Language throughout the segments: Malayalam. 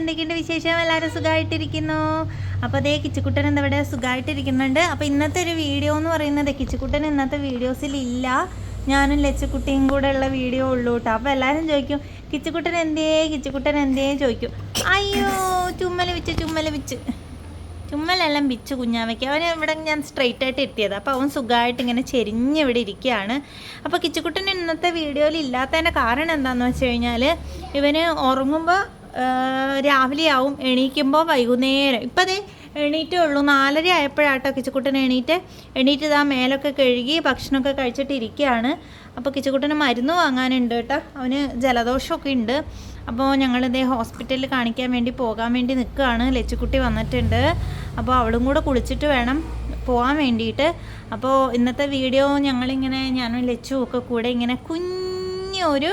എന്തൊക്കെയുണ്ട് വിശേഷം? എല്ലാവരും സുഖമായിട്ടിരിക്കുന്നു അപ്പോൾ അതേ കിച്ചുക്കുട്ടൻ എന്താ ഇവിടെ? സുഖമായിട്ടിരിക്കുന്നുണ്ട് അപ്പോൾ ഇന്നത്തെ ഒരു വീഡിയോ എന്ന് പറയുന്നത് കിച്ചുക്കുട്ടൻ ഇന്നത്തെ വീഡിയോസിലില്ല ഞാനും ലച്ചുക്കുട്ടിയും കൂടെ ഉള്ള വീഡിയോ ഉള്ളൂ കേട്ടോ. അപ്പോൾ എല്ലാവരും ചോദിക്കും കിച്ചുക്കുട്ടൻ എന്തേ? കിച്ചുക്കുട്ടൻ എന്തേ ചോദിക്കും. അയ്യോ ചുമ്മൽ വിച്ച് ചുമ്മല വിച്ച്. ചുമ്മലെല്ലാം പിച്ച് കുഞ്ഞാമയ്ക്ക് അവന് ഇവിടെ ഞാൻ സ്ട്രെയിറ്റ് ആയിട്ട് എത്തിയത്. അപ്പോൾ അവൻ സുഖമായിട്ട് ഇങ്ങനെ ചെരിഞ്ഞ് ഇവിടെ ഇരിക്കുകയാണ്. അപ്പോൾ കിച്ചുക്കുട്ടൻ ഇന്നത്തെ വീഡിയോയിൽ ഇല്ലാത്തതിന്റെ കാരണം എന്താണെന്ന് വെച്ച് കഴിഞ്ഞാൽ ഇവന് ഉറങ്ങുമ്പോൾ രാവിലെ ആവും എണീക്കുമ്പോൾ വൈകുന്നേരം. ഇപ്പം എണീറ്റേ ഉള്ളൂ. നാലര ആയപ്പോഴാട്ടോ കിച്ചുക്കുട്ടൻ എണീറ്റ്. എണീറ്റ് ഇതാ മേലൊക്കെ കഴുകി ഭക്ഷണമൊക്കെ കഴിച്ചിട്ട് ഇരിക്കുകയാണ് അപ്പോൾ കിച്ചക്കുട്ടന് മരുന്ന് വാങ്ങാനുണ്ട് കേട്ടോ. അവന് ജലദോഷമൊക്കെ ഉണ്ട്. അപ്പോൾ ഞങ്ങളിതേ ഹോസ്പിറ്റലിൽ കാണിക്കാൻ വേണ്ടി പോകാൻ വേണ്ടി നിൽക്കുകയാണ്. ലച്ചുക്കുട്ടി വന്നിട്ടുണ്ട്. അപ്പോൾ അവളും കൂടെ കുളിച്ചിട്ട് വേണം പോകാൻ വേണ്ടിയിട്ട്. അപ്പോൾ ഇന്നത്തെ വീഡിയോ ഞങ്ങളിങ്ങനെ ഞാനും ലച്ചു ഒക്കെ കൂടെ ഇങ്ങനെ കുഞ്ഞൊരു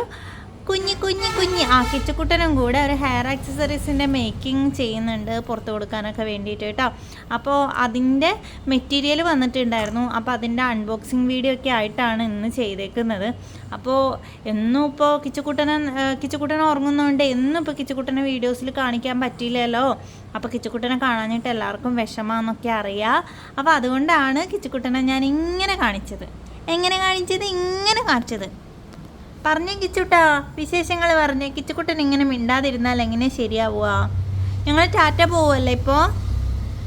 കുഞ്ഞി കുഞ്ഞി കുഞ്ഞി. ആ കിച്ചുക്കുട്ടനും കൂടെ ഒരു ഹെയർ ആക്സസറീസിന്റെ മേക്കിംഗ് ചെയ്യുന്നുണ്ട് പുറത്ത് കൊടുക്കാനൊക്കെ വേണ്ടിയിട്ട് കേട്ടോ. അപ്പോൾ അതിന്റെ മെറ്റീരിയൽ വന്നിട്ടുണ്ടായിരുന്നു. അപ്പോൾ അതിന്റെ അൺബോക്സിങ് വീഡിയോ ഒക്കെ ആയിട്ടാണ് ഇന്ന് ചെയ്തേക്കുന്നത്. അപ്പോൾ എന്നും ഇപ്പോൾ കിച്ചുക്കുട്ടനെ കിച്ചുക്കുട്ടനെ ഉറങ്ങുന്നതുകൊണ്ട് എന്നും ഇപ്പോൾ കിച്ചുക്കുട്ടനെ വീഡിയോസിൽ കാണിക്കാൻ പറ്റിയില്ലല്ലോ. അപ്പോൾ കിച്ചുക്കുട്ടനെ കാണാനായിട്ട് എല്ലാവർക്കും വിഷമാന്നൊക്കെ അറിയാം. അപ്പോൾ അതുകൊണ്ടാണ് കിച്ചുക്കുട്ടനെ ഞാൻ ഇങ്ങനെ കാണിച്ചത്. എങ്ങനെ കാണിച്ചത്? ഇങ്ങനെ കാണിച്ചത്. പറഞ്ഞ കിച്ചുട്ടാ. വിശേഷങ്ങൾ പറഞ്ഞ്. കിച്ചുക്കുട്ടൻ ഇങ്ങനെ മിണ്ടാതിരുന്നാൽ എങ്ങനെ ശരിയാവുക? ഞങ്ങൾ ടാറ്റ പോവല്ലേ ഇപ്പോൾ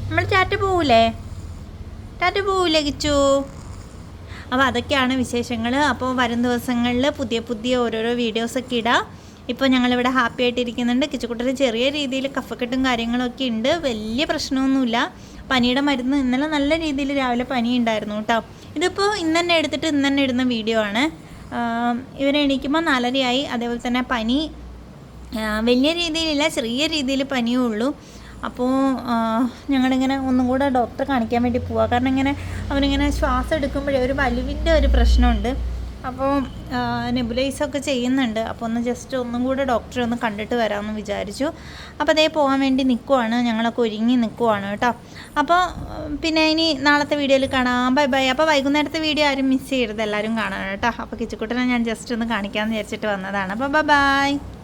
നമ്മൾ ടാറ്റ പോവൂലേ? ടാറ്റ പോവൂലേ കിച്ചു? അപ്പോൾ അതൊക്കെയാണ് വിശേഷങ്ങൾ. അപ്പോൾ വരും ദിവസങ്ങളിൽ പുതിയ പുതിയ ഓരോരോ വീഡിയോസൊക്കെ ഇടാം. ഇപ്പോൾ ഞങ്ങളിവിടെ ഹാപ്പി ആയിട്ടിരിക്കുന്നുണ്ട്. കിച്ചുക്കുട്ടന് ചെറിയ രീതിയിൽ കഫക്കെട്ടും കാര്യങ്ങളൊക്കെ ഉണ്ട്. വലിയ പ്രശ്നമൊന്നുമില്ല. പനിയുടെ മരുന്ന് ഇന്നലെ നല്ല രീതിയിൽ രാവിലെ പനി ഉണ്ടായിരുന്നു കേട്ടോ. ഇതിപ്പോൾ ഇന്ന് തന്നെ എടുത്തിട്ട് ഇന്ന് തന്നെ ഇടുന്ന വീഡിയോ ആണ്. ഇവൻ എണീക്കുമ്പോൾ നാലരയായി അതേപോലെ തന്നെ പനി. വലിയ രീതിയിലില്ല ചെറിയ രീതിയിൽ പനിയേ ഉള്ളൂ. അപ്പോൾ ഞങ്ങളിങ്ങനെ ഒന്നും കൂടെ ഡോക്ടറെ കാണിക്കാൻ വേണ്ടി പോവാ. കാരണം ഇങ്ങനെ അവനിങ്ങനെ ശ്വാസം എടുക്കുമ്പോഴേ ഒരു വലിവിന്റെ ഒരു പ്രശ്നമുണ്ട്. അപ്പോൾ നെബുലൈസ് ഒക്കെ ചെയ്യുന്നുണ്ട്. അപ്പോൾ ഒന്ന് ജസ്റ്റ് ഒന്നും കൂടെ ഡോക്ടറെ ഒന്ന് കണ്ടിട്ട് വരാമെന്ന് വിചാരിച്ചു. അപ്പോൾ അതേ പോകാൻ വേണ്ടി നിൽക്കുവാണ് ഞങ്ങളൊക്കെ ഒരുങ്ങി നിൽക്കുവാണ് കേട്ടോ. അപ്പോൾ പിന്നെ ഇനി നാളത്തെ വീഡിയോയിൽ കാണാം. Bye bye. അപ്പോൾ വൈകുന്നേരത്തെ വീഡിയോ ആരും മിസ് ചെയ്യരുത് എല്ലാവരും കാണാൻ കേട്ടോ. അപ്പോൾ കിച്ചുക്കുട്ടനെ ഞാൻ ജസ്റ്റ് ഒന്ന് കാണിക്കാമെന്ന് വിചാരിച്ചിട്ട് വന്നതാണ്. അപ്പോൾ ബൈ ബൈ.